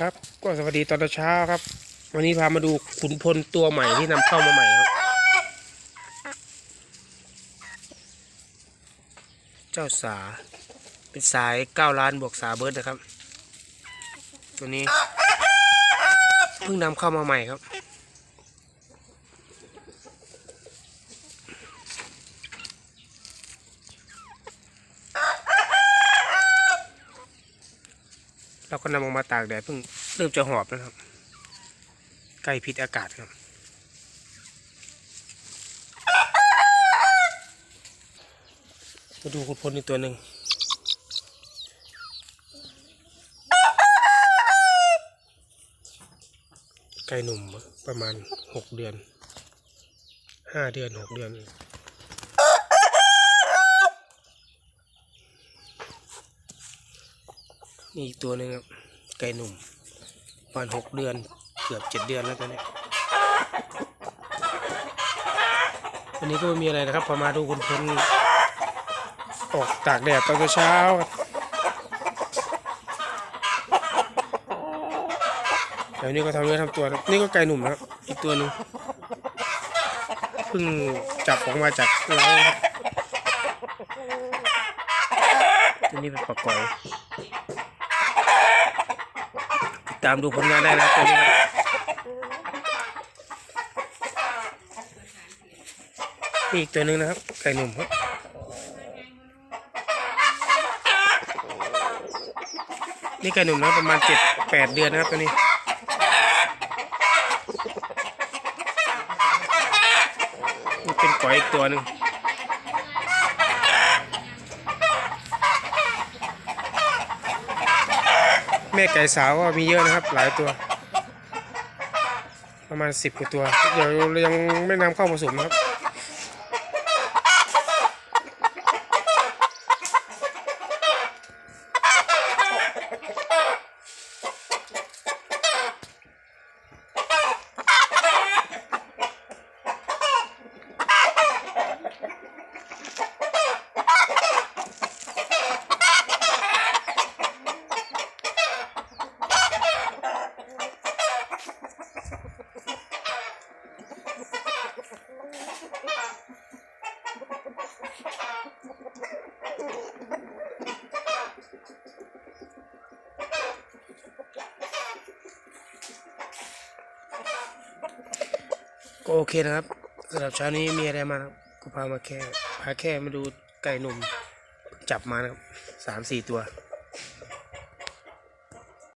ครับก็สวัสดีตอนเช้าครับ วันนี้พามาดูขุนพลตัวใหม่ที่นำเข้ามาใหม่ครับ เจ้าสาเป็นสายเก้าล้านบวกสาเบิร์ดนะครับ ตัวนี้เพิ่งนำเข้ามาใหม่ครับ เราก็นำออกมาตากแดดเพิ่งเริ่มจะหอบแล้วครับ ใกล้พิษอากาศครับ มาดูคุณพลอีกตัวหนึ่งไก่หนุ่มประมาณหกเดือนห้าเดือนหกเดือน นี่อีกตัวหนึ่งครับ ไก่หนุ่มประมาณหกเดือน เกือบเจ็ดเดือนแล้วตอนนี้วันนี้ก็ไม่มีอะไรนะครับ พอมาดูคุณพลออกตากแดดตอนเช้าครับเดี๋ยวนี้ก็ทำเนื้อทำตัวนะนี่ก็ไก่หนุ่มนะครับ อีกตัวหนึ่งเพิ่งจับออกมาจากเล้าครับตัวนี้เป็นปลากอย ตามดูผลงานได้นะตัวนี้นี่อีกตัวหนึ่งนะครับไก่หนุ่มครับนี่ไก่หนุ่มนะประมาณเจ็ดแปดเดือนนะครับตัวนี้เป็นก๋อยอีกตัวหนึ่ง แม่ไก่สาวก็มีเยอะนะครับ หลายตัว ประมาณสิบกว่าตัว เดี๋ยวยังไม่นำเข้าผสมนะครับ ก็โอเคนะครับสำหรับเช้านี้มีอะไรมากูพามาแค่พาแค่มาดูไก่หนุ่มจับมานะครับสามสี่ตัว